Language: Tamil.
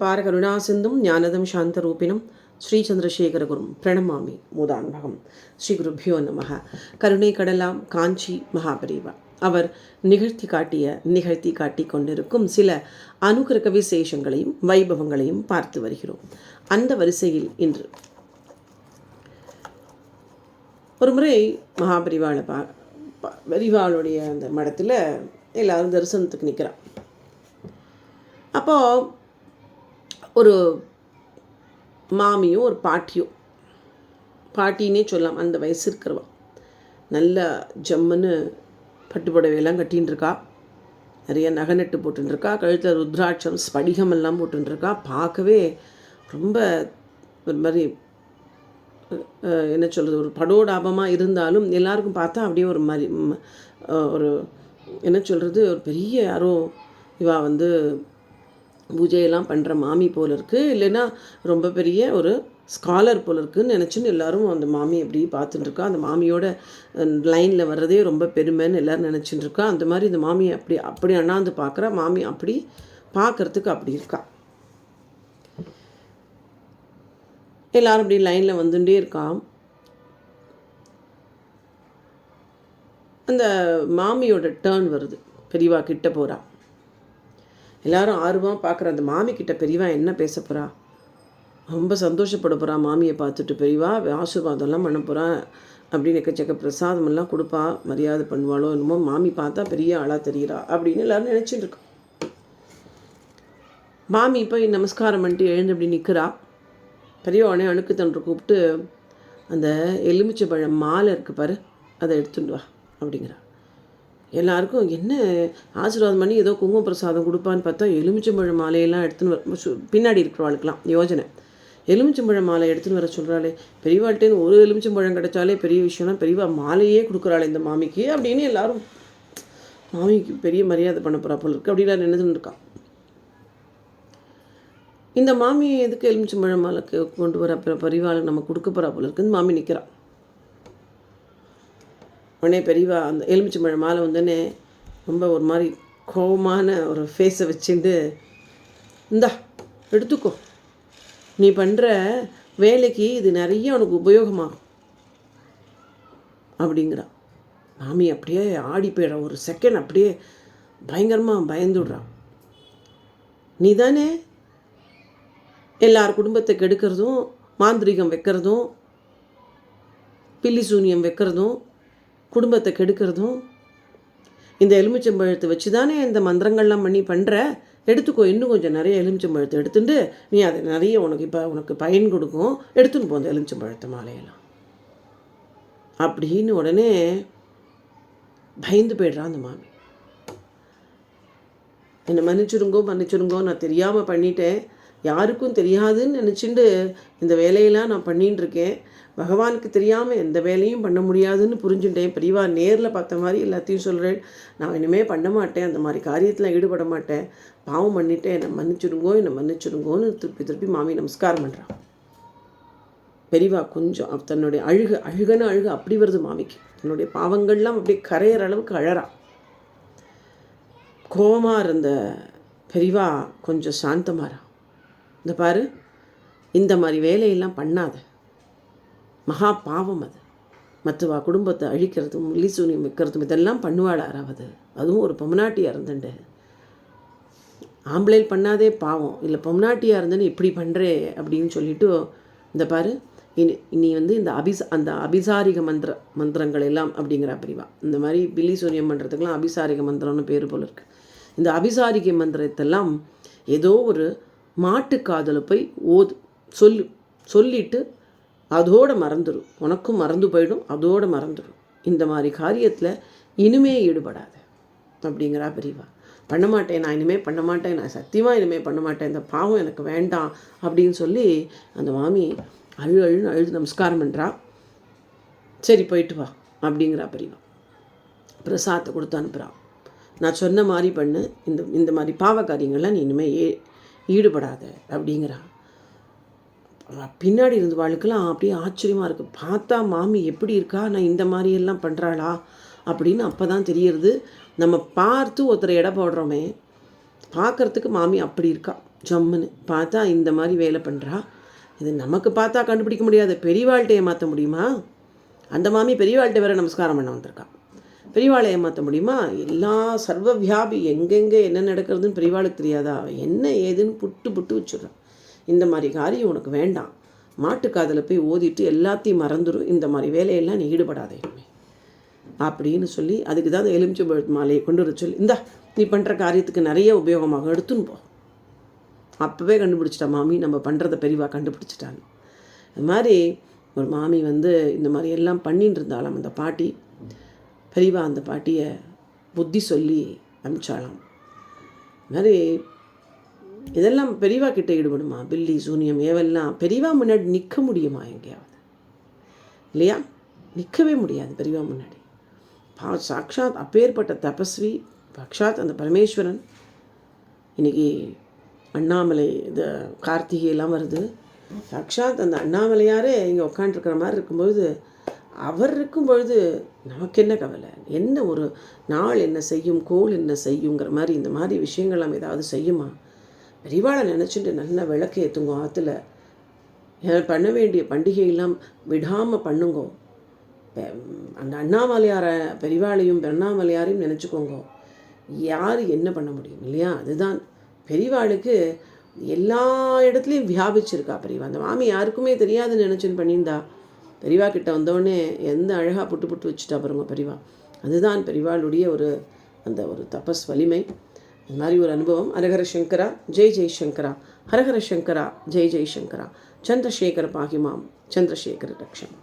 அபார கருணா சிந்தும் ஞானதம் சாந்த ரூபினம் ஸ்ரீ சந்திரசேகரகுரும் பிரணமாமி மூதான்பகம். ஸ்ரீ குருபியோ நமக. கருணை கடலாம் காஞ்சி மகாபரிவா. அவர் நிகழ்த்தி காட்டிய நிகழ்த்தி காட்டி கொண்டிருக்கும் சில அனுகிரக விசேஷங்களையும் வைபவங்களையும் பார்த்து வருகிறோம். அந்த வரிசையில் இன்று ஒரு முறை மகாபரிவாளை பா ப- அந்த மடத்தில் எல்லாரும் தரிசனத்துக்கு நிற்கிறான் அப்போது ஒரு மாமியும் ஒரு பாட்டியும். பாட்டினே சொல்லலாம் அந்த வயசு இருக்கிறவா. நல்ல ஜம்முன்னு பட்டு புடவையெல்லாம் கட்டின்னு இருக்கா நிறைய நகை நட்டு போட்டுருக்கா கழுத்தில் ருத்ராட்சம் ஸ்படிகம் எல்லாம் போட்டுருக்கா பார்க்கவே ரொம்ப ஒரு மாதிரி என்ன சொல்கிறது ஒரு படோடாபமாக இருந்தாலும் எல்லாருக்கும் பார்த்தா அப்படியே ஒரு மாதிரி ஒரு என்ன சொல்கிறது ஒரு பெரிய யாரோ இவா வந்து பூஜையெல்லாம் பண்ணுற மாமி போல இருக்குது இல்லைன்னா ரொம்ப பெரிய ஒரு ஸ்காலர் போல இருக்குன்னு நினச்சின்னு எல்லோரும் அந்த மாமி அப்படி பார்த்துட்டு இருக்கா. அந்த மாமியோட லைனில் வர்றதே ரொம்ப பெருமைன்னு எல்லோரும் நினச்சிட்டு இருக்கா. அந்த மாதிரி இந்த மாமி அப்படி அப்படி அண்ணாந்து பார்க்குறா. மாமி அப்படி பார்க்கறதுக்கு அப்படி இருக்கா. எல்லாரும் அப்படி லைனில் வந்துட்டே இருக்கா. அந்த மாமியோட டேர்ன் வருது. பெரியவா கிட்ட போகிறா எல்லாரும் ஆர்வமாக பார்க்குற அந்த மாமி கிட்ட பெரியவா என்ன பேச போகிறா ரொம்ப சந்தோஷப்பட போகிறா மாமியை பார்த்துட்டு. பெரியவா ஆசீர்வாதம்லாம் பண்ண போகிறா அப்படின்னு எக்கச்சக்க பிரசாதமெல்லாம் கொடுப்பா. மரியாதை பண்ணுவாளோ என்னமோ. மாமி பார்த்தா பெரிய ஆளாக தெரிகிறா அப்படின்னு எல்லாரும் நினச்சிட்டு இருக்கோம். மாமி போய் நமஸ்காரம் பண்ணிட்டு எழுந்து அப்படி நிற்கிறா பெரியவனே அணுக்கு தன்று கூப்பிட்டு அந்த எலுமிச்சை பழம் மாலை இருக்கு பாரு அதை எடுத்துட்டு வா அப்படிங்கிறா. எல்லாருக்கும் என்ன ஆசீர்வாதம் பண்ணி ஏதோ குங்கும பிரசாதம் கொடுப்பான்னு பார்த்தா எலுமிச்சம்பழம் மாலையெல்லாம் எடுத்துன்னு வர சு- பின்னாடி இருக்கிறவாளுக்கெல்லாம் யோஜனை. எலுமிச்சம்பழம் மாலை எடுத்துன்னு வர சொல்கிறாளே பெரியவாள்கிட்டேருந்து ஒரு எலுமிச்சம்பழம் கிடைச்சாலே பெரிய விஷயம்னா பெரியவா மாலையே கொடுக்குறாளே இந்த மாமிக்கு அப்படின்னு எல்லாரும் மாமிக்கு பெரிய மரியாதை பண்ண போகிறா போல இருக்கு. அப்படின்னு நினைச்சுன்னு இருக்கா இந்த மாமி எதுக்கு எலுமிச்சம்பழம் மாலைக்கு கொண்டு வர அப்புறம் பரிவாளுக்கு நம்ம கொடுக்க போகிறா போல இருக்குன்னு மாமி நிற்கிறான் உடனே பெரியவா அந்த எலுமிச்சம்பழம் மாலை வந்தோடனே ரொம்ப ஒரு மாதிரி கோவமான ஒரு ஃபேஸை வச்சுட்டு இந்தா எடுத்துக்கோ. நீ பண்ணுற வேலைக்கு இது நிறைய உனக்கு உபயோகமாகும். அப்படிங்கிறா. மாமி அப்படியே ஆடி போயிடுற. ஒரு செகண்ட் அப்படியே பயங்கரமாக பயந்துடுறான் நீ தானே எல்லார் குடும்பத்தை கெடுக்கிறதும் மாந்திரிகம் வைக்கிறதும் பில்லி சூனியம் வைக்கிறதும் குடும்பத்தை கெடுக்கிறதும் இந்த எலுமிச்சம்பழத்தை வச்சு தானே இந்த மந்திரங்கள்லாம் பண்ணி பண்ணுற எடுத்துக்கோ இன்னும் கொஞ்சம் நிறைய எலுமிச்சம்பழத்தை எடுத்துட்டு நீ அதை நிறைய உனக்கு இப்போ உனக்கு பயன் கொடுக்கும் எடுத்துன்னு போ அந்த எலுமிச்சம்பழத்தை மாலையெல்லாம். அப்படின்னு உடனே பயந்து போய்ட்றான் அந்த மாமி. என்னை மன்னிச்சிருங்கோ மன்னிச்சிருங்கோ நான் தெரியாமல் பண்ணிட்டேன். யாருக்கும் தெரியாதுன்னு நினச்சிண்டு இந்த வேலையெல்லாம் நான் பண்ணிகிட்டு இருக்கேன் பகவானுக்கு தெரியாமல் எந்த வேலையும் பண்ண முடியாதுன்னு புரிஞ்சுட்டேன். பெரியவா நேரில் பார்த்த மாதிரி எல்லாத்தையும் சொல்கிறேன் நான் இனிமேல் பண்ண மாட்டேன். அந்த மாதிரி காரியத்தில் ஈடுபட மாட்டேன். பாவம் பண்ணிவிட்டேன் என்னை மன்னிச்சிடுங்கோ என்னை மன்னிச்சிடுங்கோன்னு திருப்பி திருப்பி மாமி நமஸ்காரம் பண்ணுறான் பெரியவா கொஞ்சம் தன்னுடைய அழுகு அழுகன அழுகு அப்படி வருது மாமிக்கு. தன்னுடைய பாவங்கள்லாம் அப்படியே கரையிற அளவுக்கு அழறா. கோபமாக இருந்த பெரியவா கொஞ்சம் சாந்தமாறா. இந்த பாரு இந்த மாதிரி வேலையெல்லாம் பண்ணாத. மகா பாவம் அது. மற்றவா குடும்பத்தை அழிக்கிறதும் முள்ளிசூனியம் வைக்கிறதும் இதெல்லாம் பண்ணுவாள் யாராவது அதுவும் ஒரு பொம்னாட்டியாக இருந்துண்டு. ஆம்பளைல் பண்ணாதே பாவம். இல்லை பொம்னாட்டியாக இருந்தேன்னு இப்படி பண்ணுறே அப்படின்னு சொல்லிட்டு இந்த பாரு இனி நீ வந்து இந்த அபிச அந்த அபிசாரிக மந்திர மந்திரங்கள் எல்லாம் அப்படிங்கிற பிரிவா. இந்த மாதிரி பில்லி சூரியம் பண்ணுறதுக்கெல்லாம் அபிசாரிக மந்திரம்னு பேர் போல இருக்கு. இந்த அபிசாரிக மந்திரத்தெல்லாம் ஏதோ ஒரு மாட்டுக்காதில் போய் ஓது சொல்லு சொல்லிட்டு அதோட மறந்துடும் உனக்கும் மறந்து போயிடும் அதோட மறந்துடும் இந்த மாதிரி காரியத்தில் இனிமே ஈடுபடாத அப்படிங்கிறா பெரியவா. பண்ண மாட்டேன் நான் இனிமேல் பண்ண மாட்டேன் நான் சத்தியமாக இனிமேல் பண்ண மாட்டேன் இந்த பாவம் எனக்கு வேண்டாம் அப்படின்னு சொல்லி அந்த மாமி அழு அழுன்னு அழுது நமஸ்காரம் பண்ணுறா சரி போயிட்டு வா அப்படிங்கிறா பெரியவா. பிரசாதத்தை கொடுத்து அனுப்புகிறான் நான் சொன்ன மாதிரி பண்ணு இந்த இந்த மாதிரி பாவ காரியங்கள்லாம் நீ இனிமேல் ஏ ஈடுபடாத அப்படிங்கிறா பின்னாடி இருந்த வாழ்க்கெல்லாம் அப்படியே ஆச்சரியமாக இருக்குது பார்த்தா மாமி எப்படி இருக்கா? நான் இந்த மாதிரியெல்லாம் பண்ணுறாளா அப்படின்னு அப்போ தான் தெரியறது. நம்ம பார்த்து ஒருத்தரை இடம் போடுறோமே பார்க்கறதுக்கு மாமி அப்படி இருக்கா? ஜம்முன்னு. பார்த்தா இந்த மாதிரி வேலை பண்ணுறா இது நமக்கு பார்த்தா கண்டுபிடிக்க முடியாது. பெரியவாழ்கிட்ட ஏமாற்ற முடியுமா? அந்த மாமி பெரியவாழ்கிட்ட வேற நமஸ்காரம் பண்ண வந்திருக்கா. பெரியவாளை ஏமாற்ற முடியுமா? எல்லா சர்வ வியாபி எங்கெங்கே என்ன நடக்கிறதுன்னு பெரியவாளுக்கு தெரியாதா? என்ன ஏதுன்னு புட்டு புட்டு வச்சுடுறான் இந்த மாதிரி காரியம் உனக்கு வேண்டாம். மாட்டுக்காதில் போய் ஓதிட்டு எல்லாத்தையும் மறந்துடும் இந்த மாதிரி வேலையெல்லாம் நீ ஈடுபடாதே இனிமே. அப்படின்னு சொல்லி அதுக்கு தான் எலுமிச்சை மாலையை கொண்டு வர சொல்லி இந்தா நீ பண்ணுற காரியத்துக்கு நிறைய உபயோகமாக எடுத்துன்னு போ. அப்போவே கண்டுபிடிச்சிட்டா மாமி. நம்ம பண்ணுறத பெரியவா கண்டுபிடிச்சிட்டாங்க. அது மாதிரி ஒரு மாமி வந்து இந்த மாதிரி எல்லாம் பண்ணிட்டு இருந்தாலும் அந்த பாட்டி பெரியவா அந்த பாட்டியை புத்தி சொல்லி அனுப்பிச்சாலாம் இது மாதிரி இதெல்லாம் பெரியவா கிட்டே ஈடுபடுமா? பில்லி சூனியம் ஏவெல்லாம் பெரியவா முன்னாடி நிற்க முடியுமா எங்கேயாவது? இல்லையா? நிற்கவே முடியாது பெரியவா முன்னாடி. பா சாக்ஷாத் அப்பேற்பட்ட தபஸ்வி சாக்ஷாத் அந்த பரமேஸ்வரன். இன்னைக்கு அண்ணாமலை இந்த கார்த்திகை எல்லாம் வருது. சாக்ஷாத் அந்த அண்ணாமலையாரே இங்கே உட்காண்ட்ருக்கிற மாதிரி இருக்கும்போது அவர் இருக்கும் பொழுது நமக்கு என்ன கவலை? என்ன ஒரு நாள் என்ன செய்யும் கோள் என்ன செய்யுங்கிற மாதிரி இந்த மாதிரி விஷயங்கள்லாம் ஏதாவது செய்யுமா? பெரியவாளை நினச்சிட்டு நல்லா விளக்கு ஏற்றுங்கோ ஆற்றுல பண்ண வேண்டிய பண்டிகையெல்லாம் விடாமல் பண்ணுங்கோ. அந்த அண்ணாமலையாரை பெரிவாளையும் அண்ணாமலையாரையும் நினச்சிக்கோங்க. யார் என்ன பண்ண முடியும் இல்லையா? அதுதான். பெரிவாளுக்கு எல்லா இடத்துலையும் வியாபிச்சிருக்கா பெரியவா. அந்த மாமி யாருக்குமே தெரியாதுன்னு நினச்சின்னு பண்ணியிருந்தா. பெரியவா கிட்ட வந்தோடனே எந்த அழகாக புட்டு புட்டு வச்சுட்டா பாருங்க பெரியவா அதுதான் பெரியவாளுடைய ஒரு அந்த ஒரு தபஸ் வலிமை. அது மாதிரி ஒரு அனுபவம். ஹரஹர சங்கரா ஜெய் ஜெய் சங்கரா. ஹரஹர சங்கரா ஜெய் ஜெய் சங்கரா. சந்திரசேகர பாகிமாம். சந்திரசேகர ரக்ஷம்